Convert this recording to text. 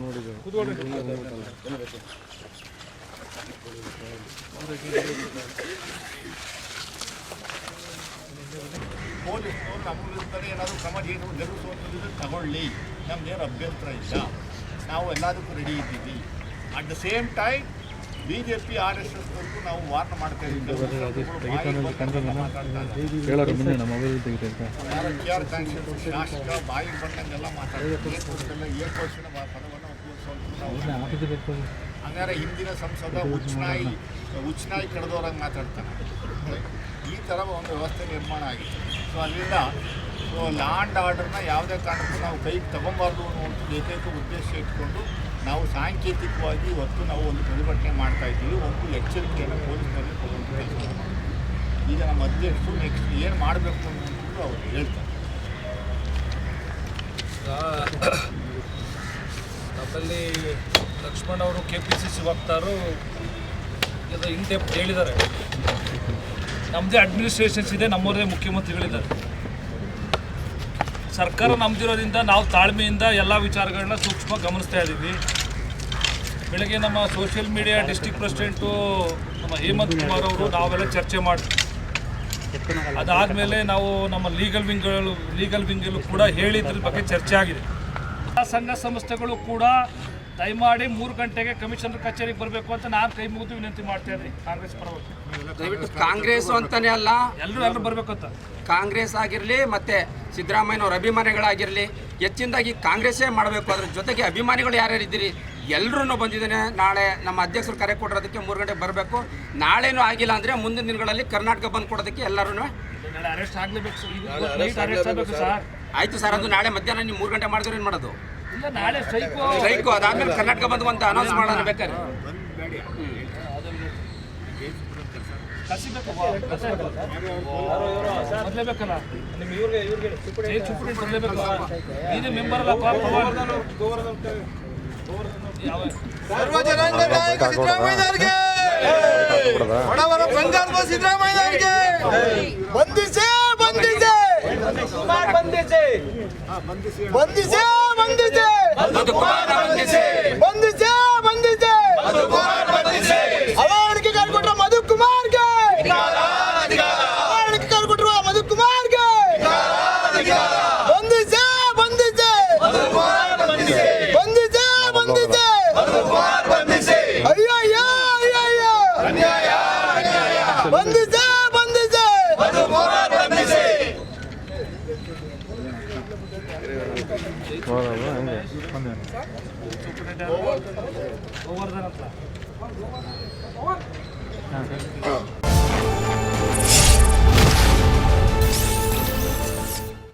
ನೋಡಿದ್ದೇವೆ ಪೊಲೀಸ್ನವ್ರು ನಮ್ಮ ಏನಾದರೂ ಕ್ರಮ ಏನು ತಗೊಳ್ಳಿ ನಮ್ದೇನು ಅಭ್ಯಂತರ ಇಲ್ಲ ನಾವು ಎಲ್ಲದಕ್ಕೂ ರೆಡಿ ಇದ್ದೀವಿ. At the same time B J P R S ಎಸ್ವರೆಗೂ ನಾವು ವಾರ್ನ್ ಮಾಡ್ತಾ ಇದ್ದೀವಿ. ಶಾಸಕ ಬಾಯಿ ಬಂದಂಗೆಲ್ಲ ಮಾತಾಡ್ತಾರೆ. ಏರ್ಪೋರ್ಟ್ಸಿನ ಪದವನ್ನು ಉಪಯೋಗಿಸುವಂಥ ಹಂಗಾರೆ ಹಿಂದಿನ ಸಂಸದ ಉಚ್ಚನಾಯಿ ಉಚ್ಚನಾಯಿ ಕಡ್ದವ್ರಂಗೆ ಮಾತಾಡ್ತಾನೆ. ಈ ಥರ ಒಂದು ವ್ಯವಸ್ಥೆ ನಿರ್ಮಾಣ ಆಗಿದೆ. ಸೊ ಅಲ್ಲಿಂದ ಸೊ ಲ್ಯಾಂಡ್ ಆರ್ಡರ್ನ ಯಾವುದೇ ಕಾರಣಕ್ಕೂ ನಾವು ಕೈಗೆ ತಗೊಬಾರ್ದು ಅನ್ನುವಂಥದ್ದು ಏಕೈಕ ಉದ್ದೇಶ ಇಟ್ಕೊಂಡು ನಾವು ಸಾಂಕೇತಿಕವಾಗಿ ಇವತ್ತು ನಾವು ಒಂದು ಪ್ರತಿಭಟನೆ ಮಾಡ್ತಾ ಇದ್ದೀವಿ. ಒಂದು ಎಚ್ಚರಿಕೆಯನ್ನು ಪೊಲೀಸರಲ್ಲಿ ಕೊಡುವಂಥ ಈಗ ನಮ್ಮ ಅಧ್ಯಕ್ಷರು ನೆಕ್ಸ್ಟ್ ಏನು ಮಾಡಬೇಕು ಅನ್ನೋದು ಅವರು ಹೇಳ್ತಾರೆ. ನಮ್ಮಲ್ಲಿ ಲಕ್ಷ್ಮಣ್ ಅವರು ಕೆ ಪಿ ಸಿ ಸಿ ವಕ್ತಾರು ಇನ್ ಡೆಪ್ತ್ ಹೇಳಿದ್ದಾರೆ. ನಮ್ಮದೇ ಅಡ್ಮಿನಿಸ್ಟ್ರೇಷನ್ಸ್ ಇದೆ ನಮ್ಮವರದೇ ಮುಖ್ಯಮಂತ್ರಿಗಳಿದ್ದಾರೆ. ಸರ್ಕಾರ ನಮ್ದಿರೋದ್ರಿಂದ ನಾವು ತಾಳ್ಮೆಯಿಂದ ಎಲ್ಲ ವಿಚಾರಗಳನ್ನ ಸೂಕ್ಷ್ಮ ಗಮನಿಸ್ತಾ ಇದ್ದೀವಿ. ಬೆಳಗ್ಗೆ ನಮ್ಮ ಸೋಷಿಯಲ್ ಮೀಡಿಯಾ ಡಿಸ್ಟಿಕ್ ಪ್ರೆಸಿಡೆಂಟು ನಮ್ಮ ಹೇಮಂತ್ ಕುಮಾರ್ ಅವರು ನಾವೆಲ್ಲ ಚರ್ಚೆ ಮಾಡಿ ಅದಾದಮೇಲೆ ನಾವು ನಮ್ಮ ಲೀಗಲ್ ವಿಂಗ್ಗಳು ಲೀಗಲ್ ವಿಂಗಲ್ಲೂ ಕೂಡ ಹೇಳಿದ್ರ ಬಗ್ಗೆ ಚರ್ಚೆ ಆಗಿದೆ. ಸಂಘ ಸಂಸ್ಥೆಗಳು ಕೂಡ ದಯಮಾಡಿ ಮೂರು ಗಂಟೆಗೆ ಕಮಿಷನರ್ ಕಚೇರಿಗೆ ಬರಬೇಕು ಅಂತ ನಾನು ಕೈ ಮುಗಿದು ವಿನಂತಿ ಮಾಡ್ತಾ ಇದ್ದೀನಿ. ಕಾಂಗ್ರೆಸ್ ಪರವಾಗಿ. ದಯವಿಟ್ಟು ಕಾಂಗ್ರೆಸ್ ಅಂತಾನೆ ಅಲ್ಲ. ಎಲ್ಲರೂ ಎಲ್ಲರೂ ಬರಬೇಕು ಅಂತ ಕಾಂಗ್ರೆಸ್ ಆಗಿರಲಿ ಮತ್ತೆ ಸಿದ್ದರಾಮಯ್ಯನವ್ರ ಅಭಿಮಾನಿಗಳಾಗಿರಲಿ ಹೆಚ್ಚಿನದಾಗಿ ಕಾಂಗ್ರೆಸ್ಸೇ ಮಾಡಬೇಕು. ಅದ್ರ ಜೊತೆಗೆ ಅಭಿಮಾನಿಗಳು ಯಾರ್ಯಾರು ಇದ್ದೀರಿ? ಎಲ್ಲರೂ ಬಂದಿದ್ದೇನೆ. ನಾಳೆ ನಮ್ಮ ಅಧ್ಯಕ್ಷರು ಕರೆ ಕೊಡೋದಕ್ಕೆ ಮೂರು ಗಂಟೆಗೆ ಬರಬೇಕು. ನಾಳೆನೂ ಆಗಿಲ್ಲ ಅಂದರೆ ಮುಂದಿನ ದಿನಗಳಲ್ಲಿ ಕರ್ನಾಟಕ ಬಂದು ಕೊಡೋದಕ್ಕೆ ಎಲ್ಲರೂ ಅರೆಸ್ಟ್ ಆಗಲೇಬೇಕು. ಸರ್ ಅರೆಸ್ಟ್ ಆಗಬೇಕು ಸರ್. ಆಯಿತು ಸರ್ ಅದು ನಾಳೆ ಮಧ್ಯಾಹ್ನ ನೀವು ಮೂರು ಗಂಟೆ ಮಾಡಿದ್ರೆ ಏನು ಮಾಡೋದು? ಸ್ಟ್ರೈಕು ಸ್ಟ್ರೈಕು ಅದಾದ್ಮೇಲೆ ಕರ್ನಾಟಕ ಬಂದು ಅಂತ ಅನೌನ್ಸ್ ಮಾಡೋಣ ಬೇಕಾದ್ರೆ. ಸರ್ವ ಜನಾಂಗ ನಾಯಕ ಸಿದ್ದರಾಮಯ್ಯನವರಿಗೆ! ಬಡವರ ಬಂಗಾರದ ಸಿದ್ದರಾಮಯ್ಯನವರಿಗೆ! ಬಂಧಿಸೇ ಬಂಧಿಸೇ ಬಂಧಿಸೇ ಬಂಧಿಸೇ. ಬಂಧಿಸೇ. ಅದು ಕುಮಾರ ಬಂಧಿಸಿ. ಬಂಧಿಸೇ ಬಂಧಿಸೇ. ಅವಳಿಗೆ ಕರ್ಕೊಟ್ರ ಮಧು ಕುಮಾರ್ಗೆ ಅವಳಿಗೆ ಕರ್ಕೊಟ್ರು ಮಧು ಕುಮಾರ್ಗೆ ಬಂಧಿಸೇ. ಬಂಧಿಸೇ ಬಂಧಿಸೇ. ಬಂಧಿಸೇ. ಅಯ್ಯೋ ಅಯ್ಯೋ ಅಯ್ಯೋ ಅಯ್ಯೋ ಬಂಧಿಸೇ ಬಂಧಿಸೇ Var ama aynen. Over. Over'dan atla. Over.